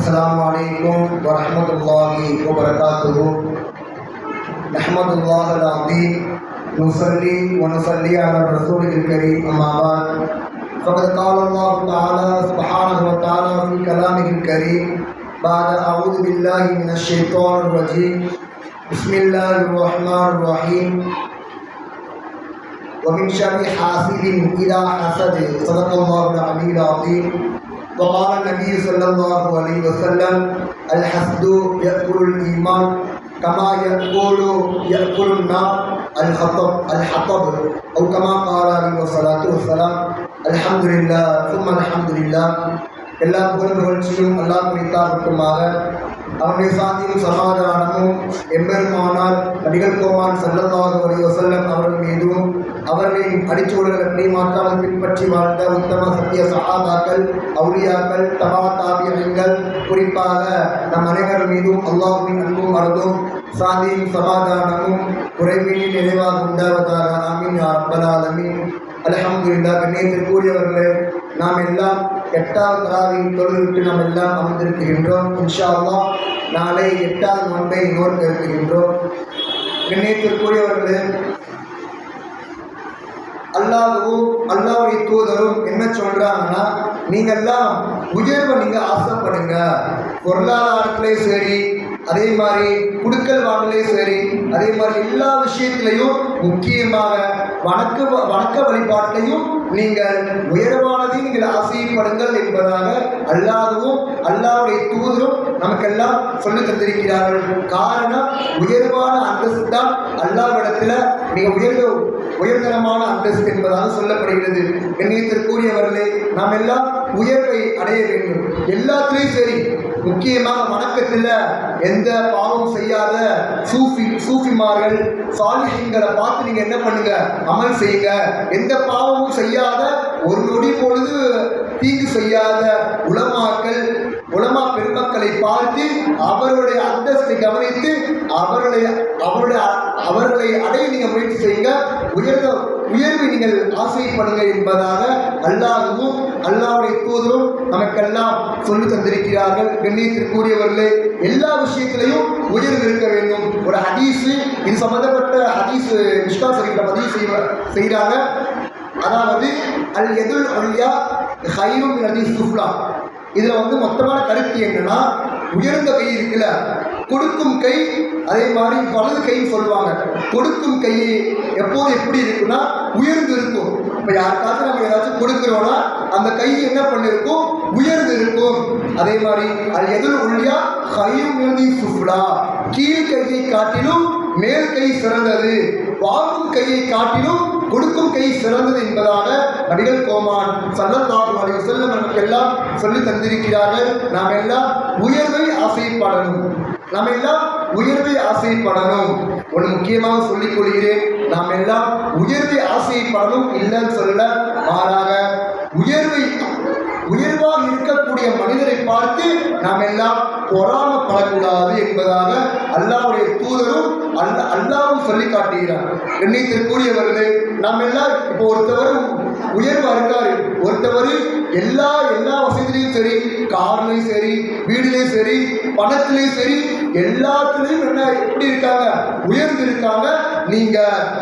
السلام عليكم ورحمة الله وبركاته. نحمد الله العظيم. نصلي ونصلي على الرسول الكريم أما بعد. فقد قال الله تعالى سبحانه وتعالى في كلامه الكريم بعد أعوذ بالله من الشيطان الرجيم. بسم الله الرحمن الرحيم. ومن شر حاسد إذا حسد. صدق الله العلي العظيم. وقال النبي صلى الله عليه وسلم الحسد يأكل الإيمان كما يأكل يأكل النار الحطب الحطب أو كما قال عليه الصلاة والسلام الحمد لله ثم الحمد لله எல்லா புகழ் புகழ்ச்சியும் அல்லாஹ் குறித்தாகட்டுமாக அவருடைய சாந்தியும் சமாதானமும் எம்பெருமானால் நடிகர் கோமான் சல்லல்லாஹு அலைஹி வஸல்லம் அவர்கள் மீதும் அவர்களின் அடிச்சுவடுகளை மாற்றாமல் பின்பற்றி வாழ்ந்த உத்தம சத்திய சஹாபாக்கள் அவுளியாக்கள் தபா தாபியங்கள் குறிப்பாக நம் அனைவர் மீதும் அல்லாஹுவின் அன்பும் மறந்தும் சாந்தியும் சமாதானமும் குறைவினி நிறைவாக உண்டாவதாக நாமின் யா ரப்பல் ஆலமீன். அல்ஹம்துலில்லாஹ் கண்ணியத்திற்குரியவர்களே நாம் எல்லாம் எட்டாவது தராவின் தொழுவிட்டு நாம் எல்லாம் அமர்ந்திருக்கின்றோம். இன்ஷா நாளை எட்டாவது நோன்பை நோக்க இருக்கின்றோம் கண்ணியத்திற்குரியவர்களே அல்லாஹும் அல்லாவுடைய தூதரும் என்ன சொல்றாங்கன்னா நீங்கெல்லாம் உயர்வை நீங்க ஆசைப்படுங்க. பொருளாதாரத்திலையும் சரி அதே மாதிரி குடுக்கல் வாங்கலையும் சரி அதே மாதிரி எல்லா விஷயத்திலையும் முக்கியமாக வணக்க வணக்க வழிபாட்டிலையும் நீங்கள் உயர்வானதை நீங்கள் ஆசைப்படுங்கள் என்பதாக அல்லாதவும் அல்லாவுடைய தூதரும் நமக்கெல்லாம் சொல்லி தந்திருக்கிறார்கள். காரணம் உயர்வான அந்தஸ்து தான் அல்லாவிடத்தில் மிக உயர்ந்த உயர்தரமான அந்தஸ்து என்பதாக சொல்லப்படுகிறது. கண்ணியத்திற்குரியவர்களே நாம் எல்லாம் உயர்வை அடைய வேண்டும். எல்லாத்துலேயும் சரி முக்கியமாக வணக்கத்தில் எந்த பாவம் செய்யாத சூஃபி சூஃபிமார்கள் சாலிஹிங்களை பார்த்து நீங்கள் என்ன பண்ணுங்க? அமல் செய்யுங்க. எந்த பாவமும் செய்ய செய்யாத ஒரு நொடி பொழுது தீங்கு செய்யாத உலமாக்கள் உலமா பெருமக்களை பார்த்து அவருடைய அந்தஸ்தை கவனித்து அவர்களை அவருடைய அவர்களை அடைய நீங்கள் முயற்சி செய்யுங்க. உயர்ந்த உயர்வு நீங்கள் ஆசைப்படுங்க என்பதாக அல்லாஹுவும் அல்லாவுடைய தூதரும் நமக்கெல்லாம் சொல்லி தந்திருக்கிறார்கள். கண்ணியத்திற்குரியவர்களே எல்லா விஷயத்திலையும் உயர்வு இருக்க வேண்டும். ஒரு ஹதீஸு இது சம்பந்தப்பட்ட ஹதீஸ் மிஷ்கா சரிக்கிற பதிவு செய்வ செய்கிறாங்க. அதாவது அல் எதுல் அல்யா ஹைரும் ஹதீஸ் சுஃப்லா இதில் வந்து மொத்தமான கருத்து என்னன்னா உயர்ந்த கை இருக்குல்ல கொடுக்கும் கை அதே மாதிரி வலது கைன்னு சொல்லுவாங்க. கொடுக்கும் கை எப்போது எப்படி இருக்குன்னா உயர்ந்து இருக்கும். இப்போ யாருக்காச்சும் நம்ம ஏதாச்சும் கொடுக்குறோன்னா அந்த கை என்ன பண்ணிருக்கும்? உயர்ந்து இருக்கும். அதே மாதிரி அது எதில் ஒழியா கையும் எழுதி சுஃப்லா கீழ் கையை காட்டிலும் மேல் கை சிறந்தது. வாங்கும் கையை காட்டிலும் கொடுக்கும் கை சிறந்தது என்பதாக நபிகள் கோமான் சல்லல்லாஹு அலைஹி வஸல்லம் நமக்கெல்லாம் சொல்லி தந்திருக்கிறார்கள். நாம் எல்லாம் உயர்வை ஆசைப்படணும். நாம் எல்லாம் உயர்வை ஆசைப்படணும். ஒன்று முக்கியமாக சொல்லிக் கொள்கிறேன். நாம் எல்லாம் உயர்வை ஆசைப்படணும் இல்லைன்னு சொல்ல மாறாக உயர்வை உயர்வாக இருக்கக்கூடிய மனிதரை பார்த்து நாம் எல்லாம் பொறாமப்படக்கூடாது என்பதாக அல்லாவுடைய தூதரும் அல்ல அல்லாவும் சொல்லி காட்டுகிறார். எண்ணித்திற்குரியவர்களே நாம் எல்லாம் இப்போ ஒருத்தவர் உயர்வா இருக்காரு. ஒருத்தவர் எல்லா எல்லா வசதியிலையும் சரி கார்லையும் சரி வீடுலையும் சரி பணத்திலையும் சரி எல்லாத்துலேயும் என்ன எப்படி இருக்காங்க? உயர்ந்து இருக்காங்க. நீங்க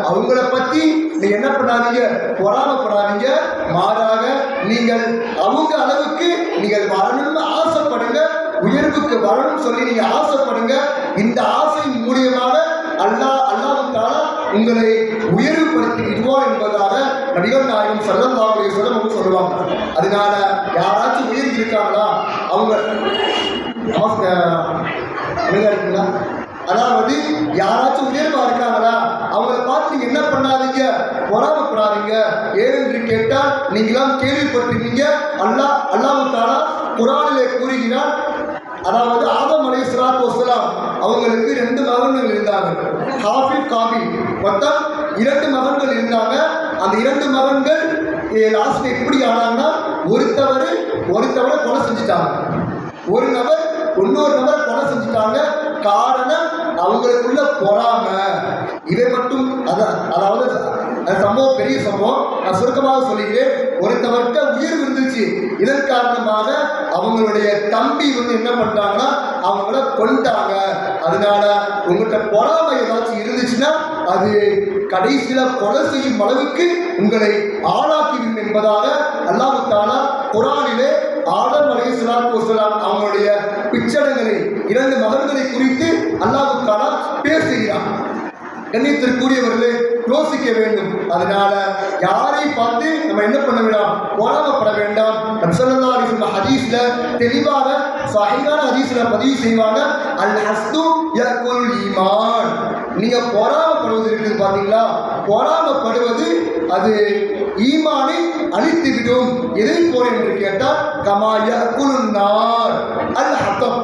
அவங்கள பத்தி நீங்க என்ன பண்ணாதீங்க? பொறாமப்படாதீங்க. மாறாக நீங்கள் அவங்க அளவுக்கு நீங்கள் வரணும்னு ஆசைப்படுங்க. உயர்வுக்கு வரணும்னு சொல்லி நீங்க ஆசைப்படுங்க. இந்த ஆசையின் மூலியமாக அல்லாஹ் அல்லாஹால உங்களை உயர்வுபடுத்தி இதுவா என்பதாக நடிகர் நாயகம் சல்லல்லாஹுடைய சொல்லம் சொல்லுவாங்க. அதனால யாராச்சும் உயர்ந்து இருக்காங்களா அவங்க அமைதியா இருக்குங்களா அதாவது யாராச்சும் உயர்வா இருக்காங்களா அவங்கள பார்த்து என்ன பண்ணாதீங்க? பொறாமப்படாதீங்க. ஏனென்று கேட்டால் நீங்களாம் கேள்விப்பட்டிருக்கீங்க அல்லா அல்லாஹு குரானிலே கூறுகிறார் அதாவது ஆதம் அலை சலாத்து வசலாம் அவங்களுக்கு ரெண்டு மகன்கள் இருந்தாங்க காஃபி காபி. மொத்தம் இரண்டு மகன்கள் இருந்தாங்க. அந்த இரண்டு மகன்கள் லாஸ்ட் எப்படி ஆனாங்கன்னா ஒருத்தவர் ஒருத்தவரை கொலை செஞ்சுட்டாங்க. ஒரு நபர் இன்னொரு நபர் கொலை செஞ்சுட்டாங்க. காரணம் அவங்களுக்குள்ள பொறாம. இதை மட்டும் அதாவது சம்பவம் பெரிய சம்பவம். நான் சுருக்கமாக சொல்லிக்கிறேன் ஒருத்தவர்கிட்ட உயர்வு இருந்துச்சு இதன் காரணமாக அவங்களுடைய தம்பி வந்து என்ன பண்றாங்கன்னா அவங்கள கொண்டாங்க அதனால உங்கள்கிட்ட பொறாமை ஏதாச்சும் இருந்துச்சுன்னா அது கடைசியில கொலை செய்யும் அளவுக்கு உங்களை ஆளாக்கிவிடும் என்பதாக அல்லாஹு தாலா குரானிலே ஆதம் அலை வசலாம் அவங்களுடைய பிச்சடங்களை இரண்டு மகன்களை குறித்து அல்லாஹு தாலா பேசுகிறான் கண்ணியத்திற்குரியவர்களே யோசிக்க வேண்டும். அதனால யாரை பார்த்து நம்ம என்ன பண்ண வேண்டாம்? பொறாமப்பட வேண்டாம். நபிசல்லா அலிஸ்லாம் ஹதீஸ்ல தெளிவாக சஹீஹான ஹதீஸ்ல பதிவு செய்வாங்க அல் ஹஸ்து யகுல் ஈமான். நீங்க பொறாமப்படுவது இருக்குது பாத்தீங்களா பொறாமப்படுவது அது ஈமானை அழித்து விடும். எதை போல் என்று கேட்டால் கமா யகுல் நார். அல் ஹத்தம்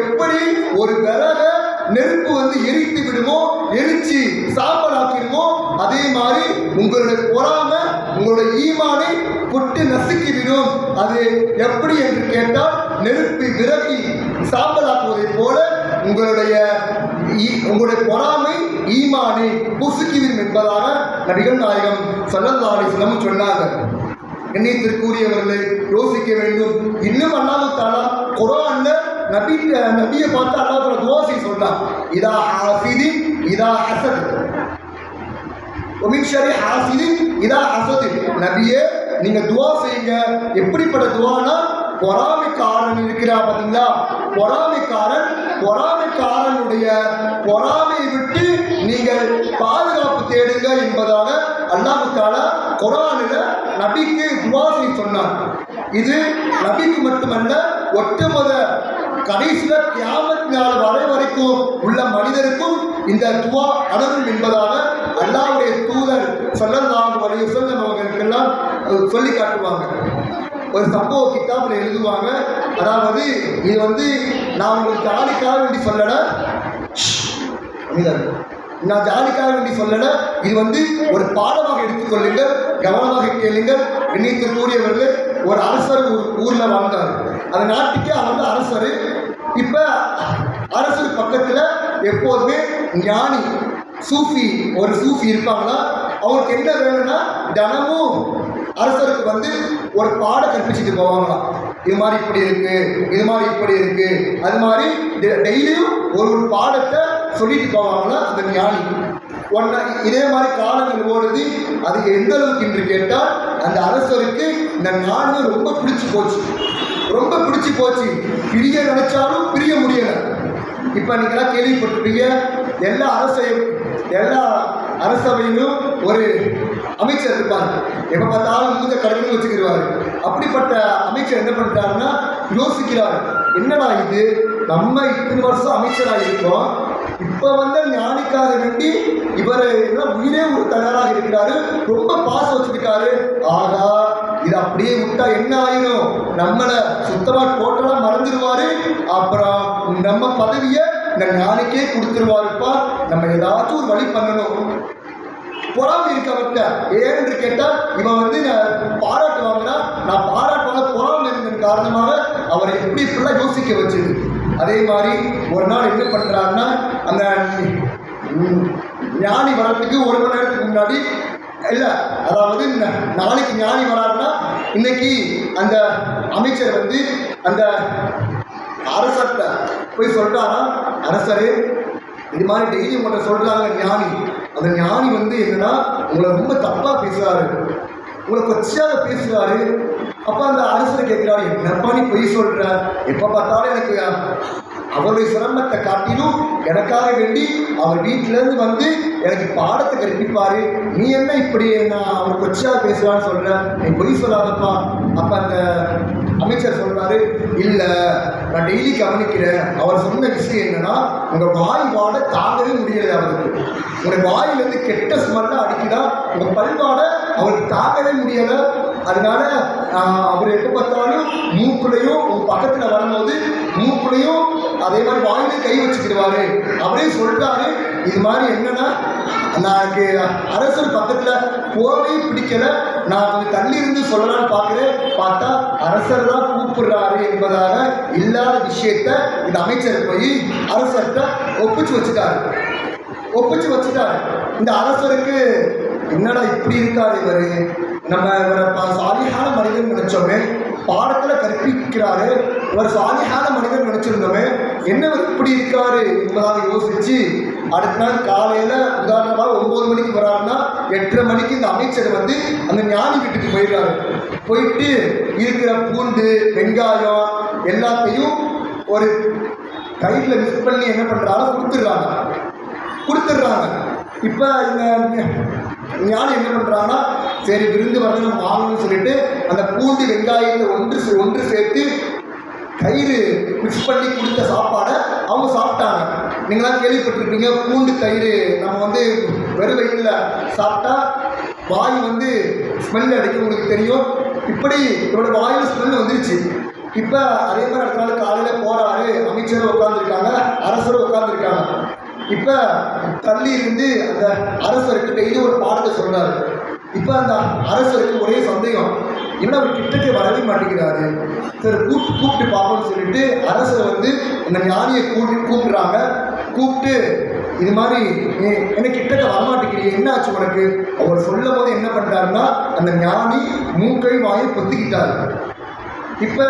எப்படி ஒரு விறக நெருப்பு வந்து எரித்து விடுமோ? எரிச்சு சாம்பலாக்கிடுமோ? அதே மாதிரி உங்களுடைய பொறாம உங்களுடைய ஈமானை கொட்டு நசுக்கி விடும் அது எப்படி என்று கேட்டால் நெருப்பு விறகி சாம்பலாக்குவதைப் போல உங்களுடைய ஈ- உங்களுடைய பொறாமை ஈமானை புசுக்கிவிடும் என்பதாக நடிகர் நாயகம் சல்லல்லா அலிஸ்லம் சொன்னாங்க எண்ணத்திற்குரியவர்களை யோசிக்க வேண்டும். இன்னும் அல்லாமல் தானா குரான்ல நபி நபியை பார்த்து அல்லாஹ் துவாசி துவா செய்ய சொல்றான். இதா ஹாசிதி இதா ஹசத். ஒமின் ஷரி ஹாசிதி இதா ஹசத். நபியே நீங்க துவா செய்யுங்க. எப்படிப்பட்ட துவானா பொறாமைக்காரன் இருக்கிறா பாத்தீங்களா? பொறாமைக்காரன் பொறாமைக்காரனுடைய பொறாமையை விட்டு நீங்கள் பாதுகாப்பு தேடுங்க என்பதாக அல்லாஹால குரானில் நபிக்கு துவா செய்ய சொன்னார் இது நபிக்கு மட்டுமல்ல ஒட்டுமொத கடைசியில கியாமத் நாள் வரை வரைக்கும் உள்ள மனிதருக்கும் இந்த துவா அடங்கும் என்பதாக அல்லாவுடைய தூதர் சொல்லலாம் வரைய சொல்ல அவங்களுக்கெல்லாம் சொல்லி காட்டுவாங்க. ஒரு சம்பவ கிதாபில் எழுதுவாங்க. அதாவது இது வந்து நான் உங்களுக்கு ஜாலிக்காக வேண்டி சொல்லலை. நான் ஜாலிக்காக வேண்டி சொல்லல. இது வந்து ஒரு பாடமாக எடுத்துக்கொள்ளுங்கள் கவனமாக கேளுங்கள். எண்ணியத்திற்குரியவர்கள் ஒரு அரசர் ஊர்ல வாழ்ந்தார். அந்த நாட்டுக்கே அவர் வந்து அரசர். இப்ப அரசர் பக்கத்துல எப்போதுமே ஞானி சூஃபி ஒரு சூஃபி இருப்பாங்களா? அவருக்கு என்ன வேணும்னா தினமும் அரசருக்கு வந்து ஒரு பாடம் கற்பிச்சுட்டு போவாங்களாம். இது மாதிரி இப்படி இருக்கு இது மாதிரி இப்படி இருக்கு. அது மாதிரி டெ- டெய்லியும் ஒரு ஒரு பாடத்தை சொல்லிட்டு போவாங்களா அந்த ஞானி? ஒன்ன இதே மாதிரி காலங்கள் ஓடுது அது எந்த அளவுக்கு என்று கேட்டால் அந்த அரசருக்கு இந்த நாடு ரொம்ப பிடிச்சு போச்சு. ரொம்ப பிடிச்சு போச்சு. பிரிய நினைச்சாலும் பிரிய முடியல. இப்போ நீங்களாம் கேள்விப்பட்டிருப்பீங்க எல்லா அரசையும் எல்லா அரசவையிலும் ஒரு அமைச்சர் இருப்பார். எப்போ பார்த்தாலும் மூஞ்ச கடவுள் வச்சுக்கிடுவார் அப்படிப்பட்ட அமைச்சர் என்ன பண்ணிட்டாருன்னா யோசிக்கிறார். என்னடா இது? நம்ம இத்தனை வருஷம் அமைச்சராக இருக்கோம். இப்போ வந்த ஞானிக்காக வேண்டி இவர் உயிரே ஒரு தயாராக இருக்கிறாரு. ரொம்ப பாசம் வச்சிருக்காரு. ஆகா இது அப்படியே விட்டா என்ன ஆயிடும் நம்மளை சுத்தமா டோட்டலா மறந்துடுவாரு. அப்புறம் நம்ம பதவியை இந்த ஞானிக்கே கொடுத்துருவாருப்பா. நம்ம ஏதாச்சும் ஒரு வழி பண்ணணும். பொறாமை இருக்கு அவர்கிட்ட. ஏன்னு கேட்டால் இவன் வந்து பாராட்டு வாங்கினா நான் பாராட்டுவாங்க பொறாமை இருந்ததன் காரணமாக அவரை எப்படி இப்படிலாம் யோசிக்க வச்சது? அதே மாதிரி ஒரு நாள் என்ன பண்ணுறாருன்னா அந்த ஞானி வரத்துக்கு ஒரு மணி நேரத்துக்கு முன்னாடி இல்லை அதாவது நாளைக்கு ஞானி வராருன்னா இன்னைக்கு அந்த அமைச்சர் வந்து அந்த அரசர்கிட்ட போய் சொல்றாரா அரசரே இது மாதிரி டெய்லி உங்கள்கிட்ட சொல்கிறாங்க ஞானி. அந்த ஞானி வந்து என்னன்னா உங்களை ரொம்ப தப்பாக பேசுகிறாரு உங்களை கொச்சையாக பேசுகிறாரு அப்ப அந்த அரசர் கேட்கிறார் என்னப்பா நீ பொய் சொல்ற? எப்ப பார்த்தாலும் எனக்கு அவருடைய சிரமத்தை காட்டிலும் எனக்காக வேண்டி அவர் வீட்டிலேருந்து வந்து எனக்கு பாடத்தை கற்பிப்பாரு. நீ என்ன இப்படி நான் அவர் கொச்சையாக பேசுறான்னு சொல்ற? நீ பொய் சொல்லாதப்பா. அப்ப அந்த அமைச்சர் சொல்றாரு இல்ல நான் டெய்லி கவனிக்கிறேன். அவர் சொன்ன விஷயம் என்னன்னா உங்க வாய் வாட தாங்கவே முடியலை அவருக்கு. உங்க வாயிலிருந்து கெட்ட ஸ்மெல்லாம் அடிக்கிறா உங்க பல்வாட அவருக்கு தாங்கவே முடியலை. அதனால அவர் எப்போ பார்த்தாலும் மூக்குலையும் உங்க பக்கத்துல வரும்போது மூக்குலையும் அதே மாதிரி வாயிலையும் கை வச்சுக்கிடுவாரு. அப்படியே சொல்றாரு இது மாதிரி என்னன்னா நான் அரசர் பக்கத்துல போவே பிடிக்கல நான் கொஞ்சம் தள்ளி இருந்து சொல்லலாம்னு பார்க்கிறேன். பார்த்தா அரசர் தான் கூப்பிடுறாரு என்பதாக இல்லாத விஷயத்த இந்த அமைச்சர் போய் அரசர்கிட்ட ஒப்பிச்சு வச்சுட்டாரு. ஒப்பிச்சு வச்சுட்டாரு. இந்த அரசருக்கு என்னடா இப்படி இருக்காரு இவரு? நம்ம இவரை பா- சாலியான மனிதன் நினைச்சோமே பாடத்துல கற்பிக்கிறாரு ஒரு சாலியான மனிதன் நினைச்சிருந்தோமே என்ன இப்படி இருக்காரு என்பதாக யோசிச்சு அடுத்த நாள் காலையில உதாரணமாக ஒன்பது மணிக்கு வராருன்னா எட்டரை மணிக்கு இந்த அமைச்சர் வந்து அந்த ஞானி வீட்டுக்கு போயிடுறாரு. போயிட்டு இருக்கிற பூண்டு வெங்காயம் எல்லாத்தையும் ஒரு கையில் மிஸ் பண்ணி என்ன பண்ணுறாங்க கொடுத்துட்றாங்க. கொடுத்துட்றாங்க. இப்போ இந்த ஞானி என்ன பண்ணுறாங்கன்னா சரி விருந்து வரணும் நம்ம வாங்கணும்னு சொல்லிட்டு அந்த பூண்டு வெங்காயத்தை ஒன்று சே- ஒன்று சேர்த்து தயிர் மிக்ஸ் பண்ணி கொடுத்த சாப்பாடை அவங்க சாப்பிட்டாங்க. நீங்களாம் கேள்விப்பட்டிருப்பீங்க பூண்டு தயிர் நம்ம வந்து வெறும் வயிற்றில் சாப்பிட்டா வாய் வந்து ஸ்மெல் அடிக்கும் உங்களுக்கு தெரியும். இப்படி இவரோட வாயில் ஸ்மெல் வந்துருச்சு. இப்போ அதே மாதிரி அடுத்த நாள் காலையில் போகிறாரு அமைச்சரும் உட்காந்துருக்காங்க அரசரும் உட்காந்துருக்காங்க இப்போ தள்ளி இருந்து அந்த அரசருக்கு டெய்லி ஒரு பாடத்தை சொல்றாரு. இப்போ அந்த அரசருக்கு ஒரே சந்தேகம். என்ன அவர் கிட்டக்கே வரவே மாட்டேங்கிறாரு? சரி கூப்பிட்டு கூப்பிட்டு பார்ப்போம்னு சொல்லிட்டு அரசர் வந்து அந்த ஞானியை கூப்பிட்டு கூப்பிடுறாங்க. கூப்பிட்டு இது மாதிரி என்ன கிட்டக்க வரமாட்டேங்கிறீங்க என்ன ஆச்சு உனக்கு? அவர் சொல்லும் போது என்ன பண்ணுறாருன்னா அந்த ஞானி மூக்கை வாயை பொத்திக்கிட்டாரு. இப்ப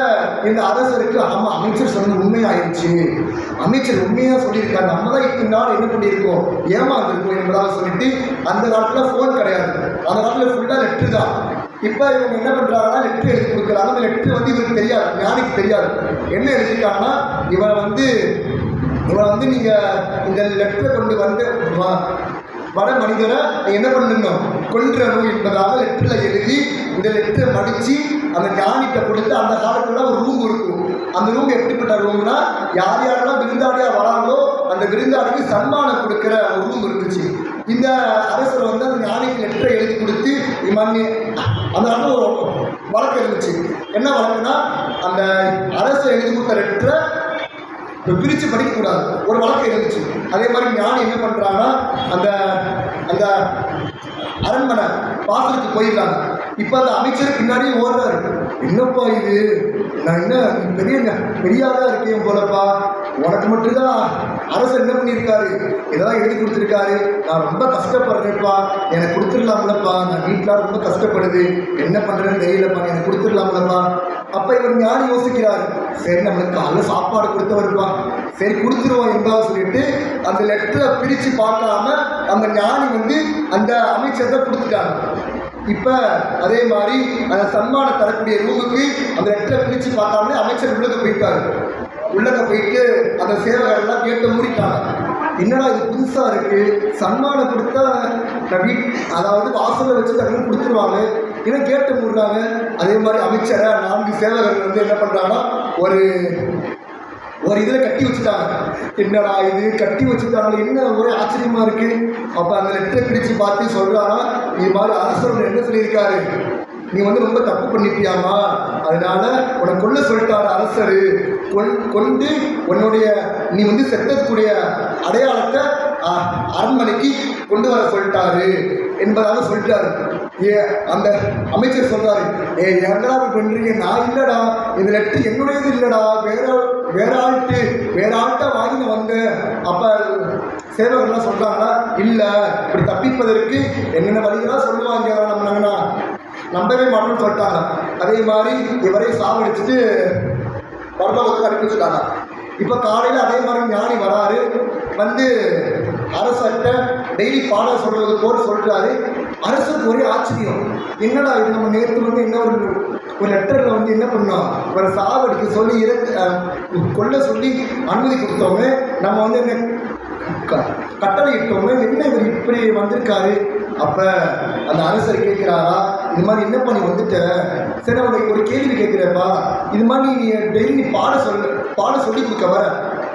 இந்த அரசருக்கு ஆமா அமைச்சர் சொன்னது உண்மையாயிருச்சு. அமைச்சர் உண்மையா சொல்லியிருக்காரு. நம்ம தான் இத்தனை நாள் என்ன பண்ணியிருக்கோம்? ஏமாந்துருக்கோம் என்பதாக சொல்லிட்டு அந்த காலத்துல ஃபோன் கிடையாது. அந்த காலத்துல ஃபுல்லா லெட்ரு தான். இப்போ இவங்க என்ன பண்றாங்கன்னா லெட்ரு எழுதி கொடுக்குறாங்க. அந்த லெட்ரு வந்து இவருக்கு தெரியாது. ஞானிக்கு தெரியாது. என்ன எழுதியிருக்காங்கன்னா இவரை வந்து இவரை வந்து நீங்க இந்த லெட்டரை கொண்டு வந்து வ- வட மனிதரை என்ன பண்ணணும்? கொன்றணும் என்பதாக லெட்டரில் எழுதி இந்த லெட்டரை மடித்து அந்த ஞானிட்ட கொடுத்து அந்த காலத்தில் ஒரு ரூம் இருக்கும். அந்த ரூம் எப்படிப்பட்ட ரூம்னா யார் யாரெல்லாம் விருந்தாளியாக வராங்களோ அந்த விருந்தாளிக்கு சன்மானம் கொடுக்குற ஒரு ரூம் இருந்துச்சு. இந்த அரசர் வந்து அந்த ஞானிக்கு லெட்டரை எழுதி கொடுத்து இது அந்த காலத்துல ஒரு வழக்கு இருந்துச்சு. என்ன வழக்குனா அந்த அரசு எழுதி கொடுத்த லெட்டரை இப்போ பிரித்து படிக்கக்கூடாது. ஒரு வழக்கு இருந்துச்சு. அதே மாதிரி ஞானி என்ன பண்ணுறாங்கன்னா அந்த அந்த அரண்மனை வாசலுக்கு போயிடுறாங்க. இப்போ அந்த அமைச்சர் பின்னாடியே ஓடுறாரு. என்னப்பா இது? நான் என்ன பெரிய பெரிய ஆளாக இருக்கேன் போலப்பா. உனக்கு மட்டும்தான். அரசு என்ன பண்ணியிருக்காரு? இதெல்லாம் எழுதி கொடுத்துருக்காரு. நான் ரொம்ப கஷ்டப்படுறேன்ப்பா. எனக்கு கொடுத்துடலாம்லப்பா. நான் வீட்டில் ரொம்ப கஷ்டப்படுது. என்ன பண்ணுறேன்னு தெரியலப்பா. எனக்கு கொடுத்துடலாம்லப்பா. அப்போ இவர் ஞானி யோசிக்கிறார். சரி நம்மளுக்கு காலைல சாப்பாடு கொடுத்தவருப்பா சரி கொடுத்துருவோம் என்பதாக சொல்லிட்டு அந்த லெட்டரை பிரித்து பார்க்காம அந்த ஞானி வந்து அந்த அமைச்சர் தான் கொடுத்துட்டாங்க. இப்போ அதே மாதிரி அந்த சன்மானம் தரக்கூடிய ரூமுக்கு அந்த லெட்டரை பிரித்து பார்க்காமலே அமைச்சர் உள்ளக்க போயிட்டாரு. உள்ளக்க போயிட்டு அந்த சேவகர்கள்லாம் கேட்டு முடித்தாங்க என்னடா இது புதுசாக இருக்குது சன்மானம் கொடுத்தா நான் அதாவது வாசலில் வச்சு தகவல் கொடுத்துருவாங்க ஏன்னா கேட்டு மூடுறாங்க. அதே மாதிரி அமைச்சரை நான்கு சேவகர்கள் வந்து என்ன பண்ணுறாங்கன்னா ஒரு ஒரு இதில் கட்டி வச்சுட்டாங்க. என்னடா இது? கட்டி வச்சுட்டாங்க என்ன ஒரே ஆச்சரியமாக இருக்குது அப்போ அந்த லெட்டரை பிடிச்சு பார்த்து சொல்றாரா இது மாதிரி அரசர் என்ன சொல்லியிருக்காரு? நீ வந்து ரொம்ப தப்பு பண்ணிட்டியாமா? அதனால உன்னை கொல்ல சொல்லிட்டாரு அரசர். கொல் கொண்டு உன்னுடைய நீ வந்து செத்ததுக்குரிய அடையாளத்தை அரண்மனைக்கு கொண்டு வர சொல்லிட்டாரு. என்பதாக சொல்லிட்டாரு. அந்த அமைச்சர் சொல்றாரு ஏ என்னடா பண்றீங்க? நான் இல்லடா. இந்த லெட்டர் என்னுடையது இல்லடா. வேற வேற ஆள்கிட்ட வேற ஆள்கிட்ட வாங்கின வந்தேன். அப்ப சேவகர்லாம் சொல்றாங்கன்னா இல்ல இப்படி தப்பிப்பதற்கு என்னென்ன வழிகளா சொல்லுவாங்க நம்ம நாங்கன்னா நம்பவே மாட்டோம்னு சொல்லிட்டாங்க. அதே மாதிரி இவரை சாவடிச்சுட்டு பரலோகத்துக்கு அனுப்பி வச்சுட்டாங்க. இப்போ காலையில் அதே மாதிரி ஞானி வராரு. வந்து அரசர்கிட்ட டெய்லி பாடம் சொல்றது போல் சொல்றாரு. அரசுக்கு ஒரே ஆச்சரியம். என்னடா இது? நம்ம நேற்று வந்து என்ன ஒரு ஒரு லெட்டரில் வந்து என்ன பண்ணோம்? ஒரு சாவடிக்கு சொல்லி இறக்க கொள்ள சொல்லி அனுமதி கொடுத்தோமே நம்ம வந்து என்ன க- கட்டளை இட்டோமே என்ன இவர் இப்படி வந்திருக்காரு? அப்போ அந்த அரசர் கேட்குறாரா இது மாதிரி என்ன பண்ணி வந்துட்ட? சரி அவனுக்கு ஒரு கேள்வி கேட்குறப்பா இது மாதிரி நீ டெய்லி நீ பாட சொல்ல பாட சொல்லி கொடுக்க வர.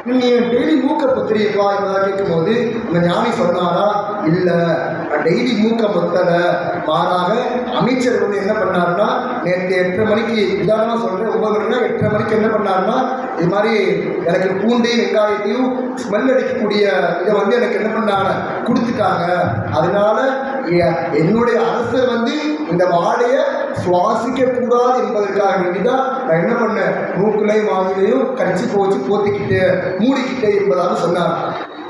நீ டெய்லி மூக்க பத்திரியப்பா என்பதாக கேட்கும்போது அந்த ஞானி சொன்னாரா இல்லை. டெய்லி மூக்க பொத்தல மாறாக அமைச்சர் வந்து என்ன பண்ணாருன்னா நேற்று எட்டரை மணிக்கு உதாரணமாக சொல்கிறேன் ஒன்பது மணினா எட்டரை மணிக்கு என்ன பண்ணாருன்னா இது மாதிரி எனக்கு பூண்டு வெங்காயத்தையும் ஸ்மெல் அடிக்கக்கூடிய இதை வந்து எனக்கு என்ன பண்ணாங்க கொடுத்துட்டாங்க. அதனால என்னுடைய அரசர் வந்து இந்த வாடையை சுவாசிக்க கூடாது என்பதற்காக வேண்டிதான் நான் என்ன பண்ணேன் மூக்குலையும் வாங்கிலையும் கடிச்சு போச்சு போத்திக்கிட்டு மூடிக்கிட்டு என்பதாக சொன்னார்.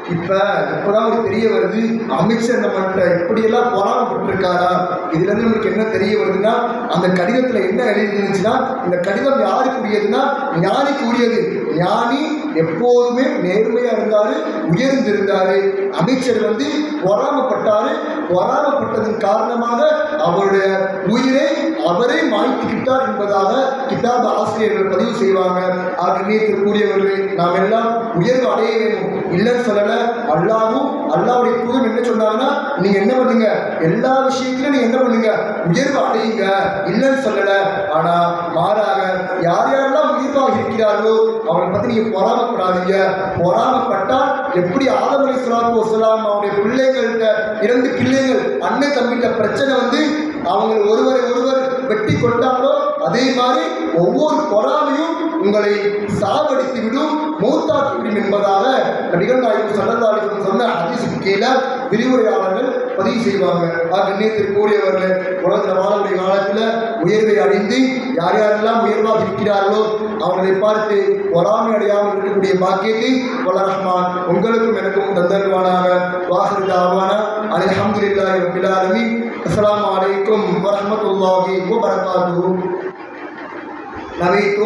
இப்போ இப்போதான் ஒரு தெரிய வருது? அமித்ஷா நம்மள்கிட்ட இப்படியெல்லாம் பொறாமப்பட்டிருக்காரா இதுலேருந்து நம்மளுக்கு என்ன தெரிய வருதுன்னா அந்த கடிதத்தில் என்ன எழுதிருந்துச்சுன்னா இந்த கடிதம் யாருக்குரியதுன்னா ஞானிக்குரியது ஞானி எப்போதுமே நேர்மையாக இருந்தார் உயர்ந்திருந்தார். அமைச்சர் வந்து பொறாமப்பட்டார். பொறாமப்பட்டதன் காரணமாக அவருடைய உயிரை அவரே மாய்த்துக்கிட்டார் என்பதாக கிதாப் ஆசிரியர்கள் பதிவு செய்வாங்க. ஆகவே கூடியவர்களே நாம் எல்லாம் உயர்வு அடைய வேண்டும். இல்லைன்னு சொல்லலை அல்லாவும் அல்லாவுடைய தூதர் என்ன சொன்னாங்கன்னா நீங்க என்ன பண்ணுங்க? எல்லா விஷயத்திலும் நீங்க என்ன பண்ணுங்க? உயர்வு அடையுங்க. இல்லைன்னு சொல்லலை. ஆனா மாறாக யார் யாரெல்லாம் உயர்வாக இருக்கிறார்களோ அவங்களை பத்தி நீங்க பொறாமப்படாதீங்க. பொறாமப்பட்டால் எப்படி ஆதம் சுலாத்து சலாத்து வசலாம் அவருடைய பிள்ளைகள்கிட்ட இரண்டு பிள்ளைகள் அண்ணன் தம்பிட்ட பிரச்சனை வந்து அவங்க ஒருவரை ஒருவர் வெட்டி கொண்டாங்களோ அதே மாதிரி ஒவ்வொரு பொறாமையும் உங்களை சாவடித்து விடும் மூத்தாக்கி விடும் என்பதாக நபிகள் நாயகம் சல்லல்லாஹு சொன்ன ஹதீஸுக்கு கீழே விரிவுரையாளர்கள் பதிவு செய்வாங்க. ஆக கூறியவர்கள் உலகத்தில் வாழக்கூடிய காலத்தில் உயர்வை அடைந்து யார் யாரெல்லாம் உயர்வாக இருக்கிறார்களோ அவர்களை பார்த்து பொறாமை அடையாமல் இருக்கக்கூடிய பாக்கியத்தை வல்ல உங்களுக்கும் எனக்கும் தந்தருவானாக. வாசல் தாவான அல்ஹம்துலில்லாஹி ரப்பில் ஆலமீன். அஸ்ஸலாமு அலைக்கும் வரஹ்மத்துல்லாஹி வபரகாத்துஹு. நவைத்து